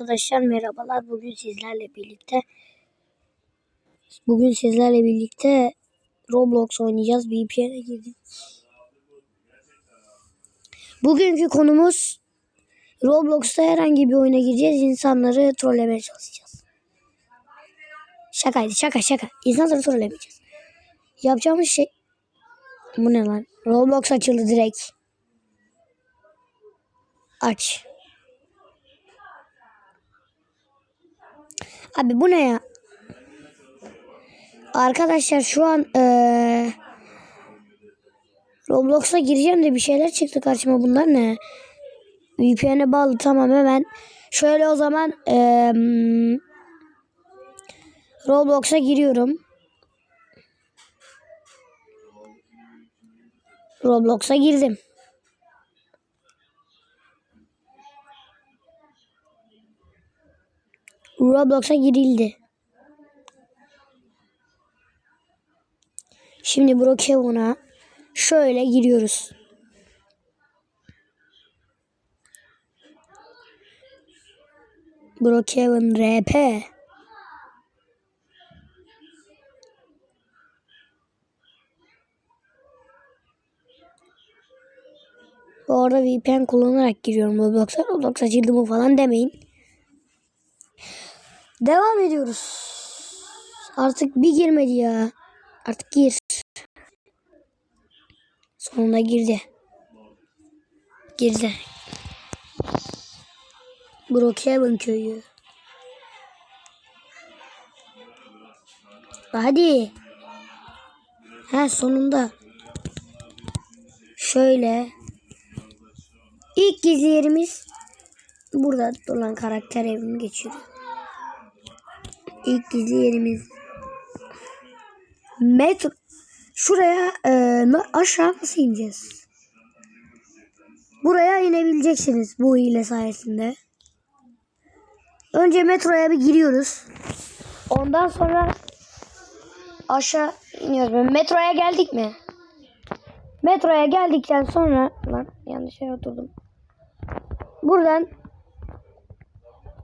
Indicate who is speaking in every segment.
Speaker 1: Arkadaşlar merhabalar. Bugün sizlerle birlikte bugün sizlerle birlikte Roblox oynayacağız. VPN'e girdim. Bugünkü konumuz Roblox'ta herhangi bir oyuna gireceğiz. İnsanları trollemeye çalışacağız. Şakaydı şaka şaka. İnsanları trollemeyeceğiz. Yapacağımız şey bu ne lan? Roblox açıldı direkt. Aç. Abi bu ne ya? Arkadaşlar şu an eee Roblox'a gireceğim de bir şeyler çıktı karşıma. Bunlar ne? VPN'e bağlı tamam hemen. Şöyle o zaman eee Roblox'a giriyorum. Roblox'a girdim. Roblox'a girildi. Şimdi Brookhaven'a şöyle giriyoruz. Brookhaven RP. Bu arada VPN kullanarak giriyorum Roblox'a. Roblox açıldı mı falan demeyin. Devam ediyoruz. Artık bir girmedi ya. Artık gir. Sonunda girdi. Girdi. Brookhaven köyü. Hadi. Ha sonunda. Şöyle. İlk gizli yerimiz burada olan karakter evimi geçiyor. İlk gizli yerimiz metro. Şuraya e, aşağı nasıl ineceğiz? Buraya inebileceksiniz bu hile sayesinde. Önce metroya bir giriyoruz. Ondan sonra aşağı iniyoruz. Metroya geldik mi? Metroya geldikten sonra lan yanlış yere oturdum. Buradan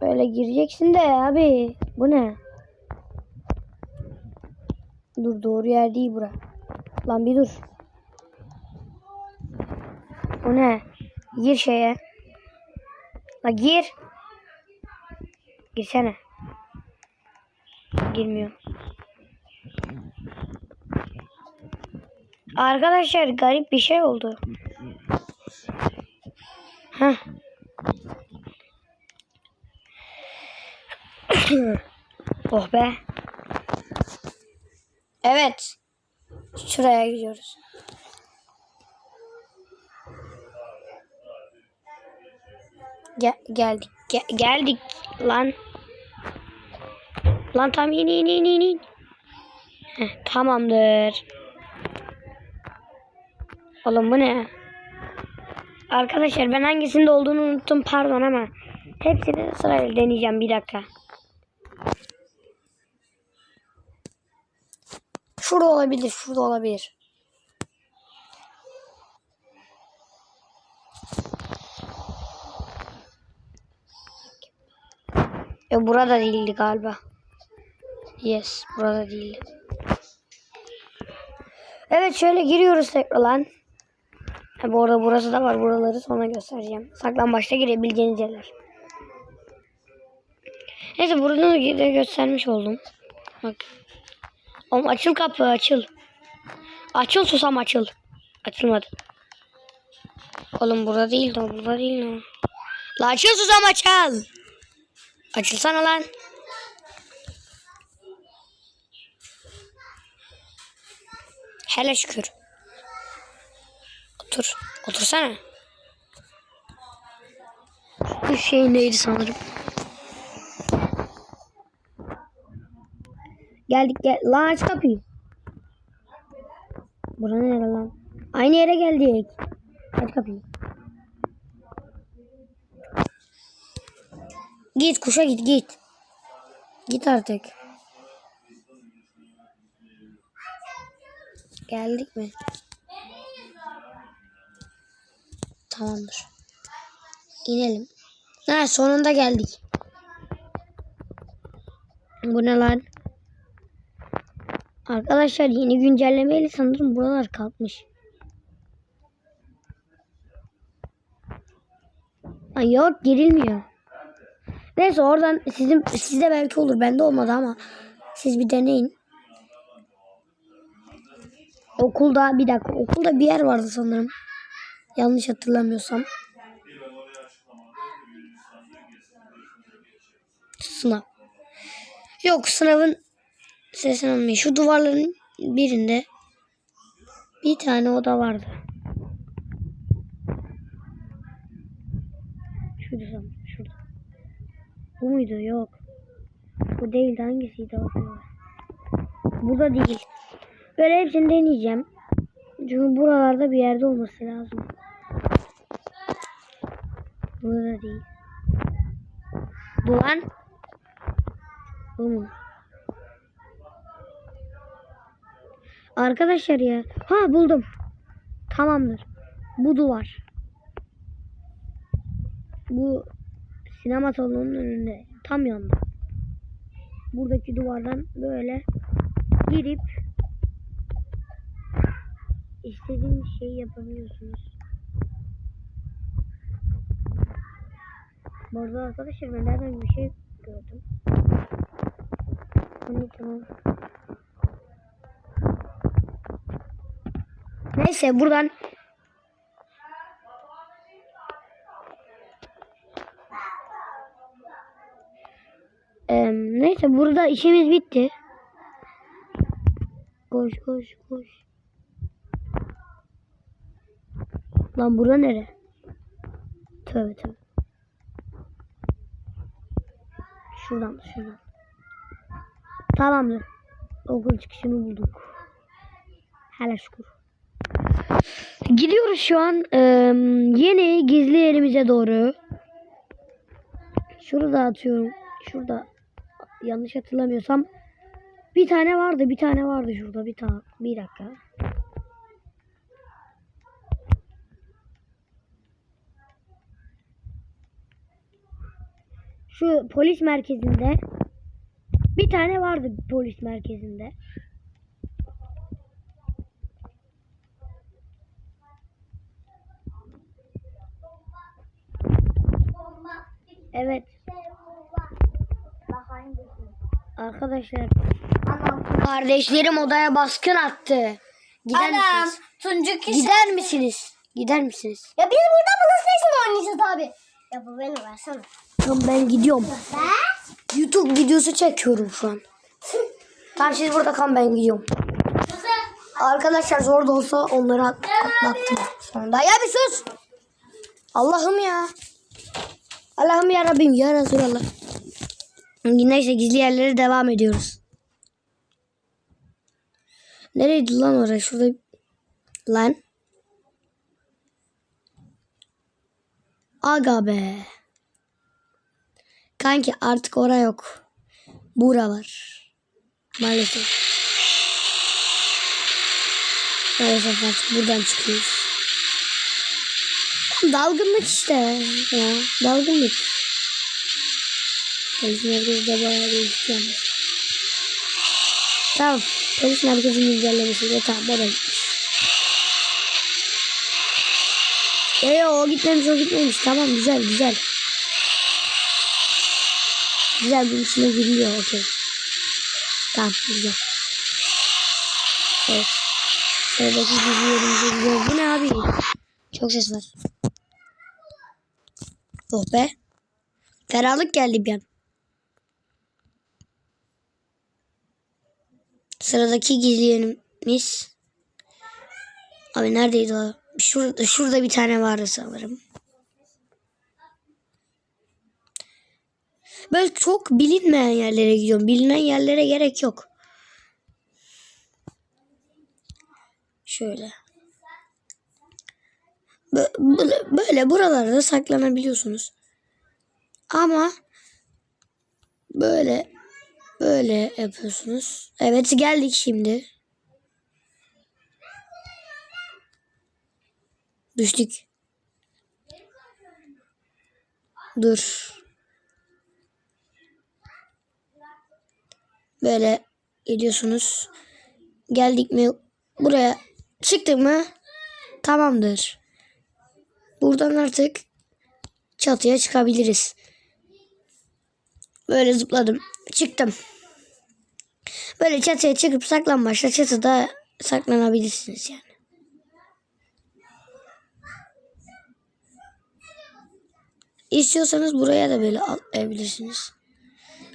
Speaker 1: böyle gireceksin de abi bu ne? Dur doğru yer değil bura. Lan bir dur. Bu ne? Gir şeye. La gir. Girsene. Girmiyor. Arkadaşlar garip bir şey oldu. Heh. oh be. Evet. Şuraya gidiyoruz. Gel, geldik. Ge- geldik lan. Lan tam in in in in. Heh, tamamdır. Oğlum bu ne? Arkadaşlar ben hangisinde olduğunu unuttum pardon ama hepsini sırayla deneyeceğim bir dakika. Şurada olabilir, şurada olabilir. E burada değildi galiba. Yes, burada değildi. Evet şöyle giriyoruz tekrar lan. Ha, bu arada burası da var. Buraları sonra göstereceğim. Saklambaçta girebileceğiniz yerler. Neyse buradan da göstermiş oldum. Bak. Oğlum açıl kapı açıl. Açıl susam açıl. Açılmadı. Oğlum burada değil de burada değil de. La açıl susam açıl. Açılsana lan. Hele şükür. Otur. Otursana. Bu şey neydi sanırım. Geldik gel. Lan aç kapıyı. Bura nere lan? Aynı yere geldik. Aç kapıyı. Git kuşa git git. Git artık. Geldik mi? Tamamdır. İnelim. Ha sonunda geldik. Bu ne lan? Arkadaşlar yeni güncellemeyle sanırım buralar kalkmış. Ay yok girilmiyor. Neyse oradan sizin sizde belki olur. Bende olmadı ama siz bir deneyin. Okulda bir dakika okulda bir yer vardı sanırım. Yanlış hatırlamıyorsam. Sınav. Yok sınavın sesini almayın. Şu duvarların birinde bir tane oda vardı. Şurada şurada. Bu muydu? Yok. Bu değildi. Hangisiydi? Bu da değil. Böyle hepsini deneyeceğim. Çünkü buralarda bir yerde olması lazım. Burada değil. Bu lan. Bu mu? Arkadaşlar ya. Ha buldum. Tamamdır. Bu duvar. Bu sinema salonunun önünde. Tam yanında. Buradaki duvardan böyle girip istediğiniz şeyi yapabiliyorsunuz. Bu arada arkadaşlar ben nereden bir şey gördüm. Hani tamam. Neyse buradan Eee, neyse burada işimiz bitti. Koş koş koş. Lan bura nere? Tövbe tövbe. Şuradan şuradan. Tamamdır. Okul çıkışını bulduk. Hele şükür. Gidiyoruz şu an eee, yeni gizli yerimize doğru. Şurada atıyorum. Şurada yanlış hatırlamıyorsam bir tane vardı, bir tane vardı şurada. Bir tane. Bir dakika. Şu polis merkezinde bir tane vardı polis merkezinde. Evet. Arkadaşlar kardeşlerim odaya baskın attı. Gider
Speaker 2: Anam.
Speaker 1: misiniz?
Speaker 2: Tuncu kişi.
Speaker 1: Gider misiniz? Gider misiniz?
Speaker 2: Ya biz burada PlayStation oynayacağız abi. Ya bu beni versene.
Speaker 1: Tamam ben gidiyorum.
Speaker 2: Ben?
Speaker 1: YouTube videosu çekiyorum şu an. Tamam siz burada kalın ben gidiyorum. Arkadaşlar zor da olsa onları at- atlattım sonunda. Ya bir sus. Allah'ım ya. Allah'ım ya Rabbim ya Resulallah. Neyse gizli yerlere devam ediyoruz. Nereydi lan orası? Şurada lan. Aga be. Kanki artık oraya yok. Bura var. Maalesef. Maalesef artık buradan çıkıyoruz. Dalgınlık işte. Ya, dalgınlık. Polis merkezi de bayağı değişti yalnız. Tamam. Polis merkezinin güncellemesiyle tamam o da gitmiş. Ee o gitmemiş o gitmemiş. Tamam güzel güzel. Güzel bunun içine giriliyor okey. Tamam güzel. Evet. Sıradaki dizi yerimize gidiyor. Bu ne abi? Çok ses var. Oh be. Ferahlık geldi bir an. Sıradaki gizli yerimiz. Abi neredeydi o? Şurada, şurada bir tane vardı sanırım. Böyle çok bilinmeyen yerlere gidiyorum. Bilinen yerlere gerek yok. Şöyle. Bö- Böyle, böyle buralarda saklanabiliyorsunuz. Ama böyle böyle yapıyorsunuz. Evet geldik şimdi. Düştük. Dur. Böyle geliyorsunuz. Geldik mi buraya çıktık mı tamamdır. Buradan artık çatıya çıkabiliriz. Böyle zıpladım. Çıktım. Böyle çatıya çıkıp saklanmaçla çatıda saklanabilirsiniz yani. İstiyorsanız buraya da böyle atlayabilirsiniz.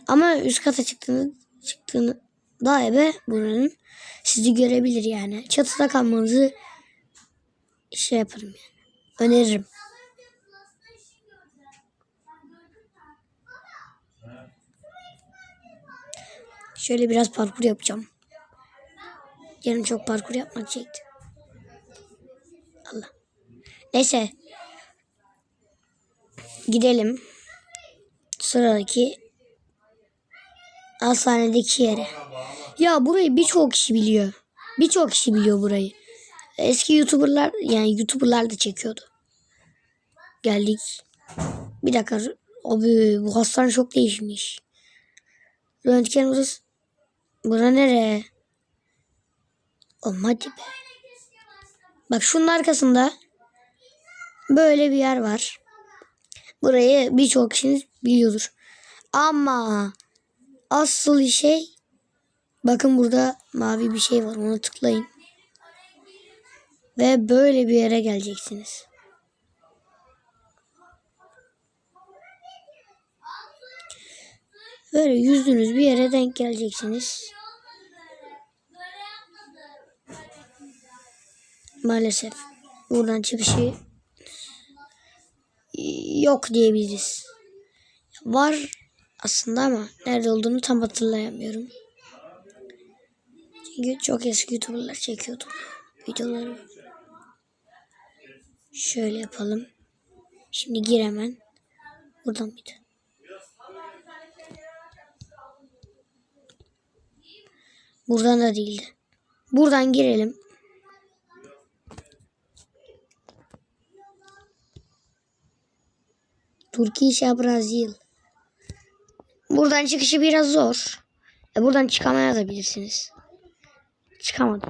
Speaker 1: Ama üst kata çıktığını, çıktığını daha ebe buranın sizi görebilir yani. Çatıda kalmanızı şey yaparım yani. Öneririm. Şöyle biraz parkur yapacağım. Yarın çok parkur yapmak çekti. Allah. Neyse. Gidelim. Sıradaki hastanedeki yere. Ya burayı birçok kişi biliyor. Birçok kişi biliyor burayı. Eski YouTuber'lar yani YouTuber'lar da çekiyordu. Geldik. Bir dakika. Abi bu hastane çok değişmiş. Röntgen odası. Bura nere? Oğlum hadi be. Bak şunun arkasında böyle bir yer var. Burayı birçok kişiniz biliyordur. Ama asıl şey bakın burada mavi bir şey var. Onu tıklayın. Ve böyle bir yere geleceksiniz. Böyle yüzdüğünüz bir yere denk geleceksiniz. Maalesef buradan çıkışı yok diyebiliriz. Var aslında ama nerede olduğunu tam hatırlayamıyorum. Çünkü çok eski YouTuber'lar çekiyordu videoları. Şöyle yapalım. Şimdi gir hemen. Buradan mıydı? Buradan da değildi. Buradan girelim. Türkiye Brazil. Buradan çıkışı biraz zor. E buradan çıkamaya da bilirsiniz. Çıkamadım.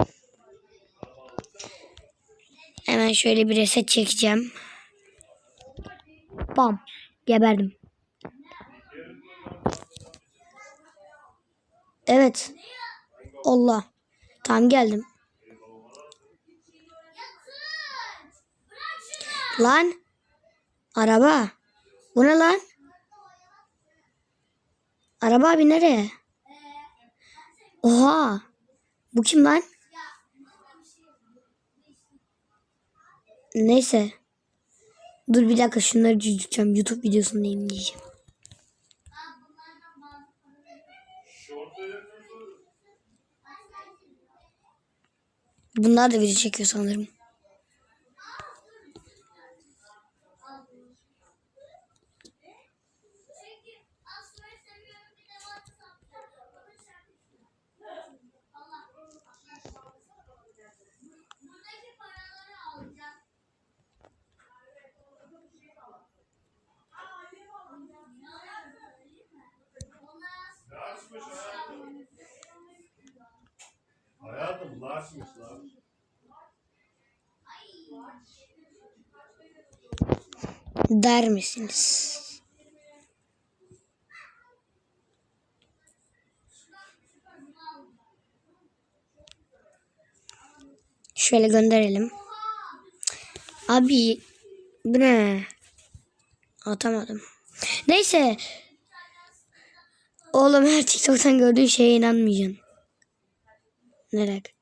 Speaker 1: Hemen şöyle bir reset çekeceğim. Bam. Geberdim. Evet. Allah. Tam geldim. Lan. Araba. Bu ne lan? Araba abi nereye? Oha. Bu kim lan? Neyse. Dur bir dakika şunları cücükeceğim. YouTube videosundayım diyeceğim. Bunlar da video çekiyor sanırım.
Speaker 3: Hayatım larçmış larç.
Speaker 1: Der misiniz? Şöyle gönderelim. Abi bu ne? Atamadım. Neyse. Oğlum her TikTok'tan gördüğün şeye inanmayacaksın. Nerek?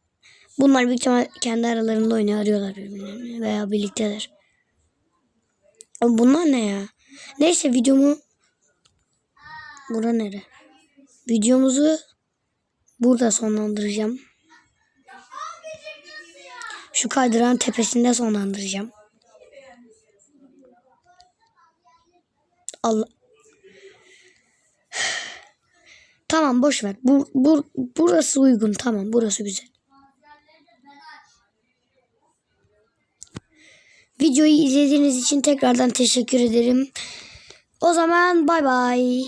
Speaker 1: Bunlar büyük ihtimal kendi aralarında oynuyor arıyorlar birbirlerini veya birlikteler. Oğlum bunlar ne ya? Neyse videomu Bura nere? Videomuzu burada sonlandıracağım. Şu kaydıran tepesinde sonlandıracağım. Allah. Tamam boş ver. Bu, bu, burası uygun. Tamam burası güzel. Videoyu izlediğiniz için tekrardan teşekkür ederim. O zaman bay bay.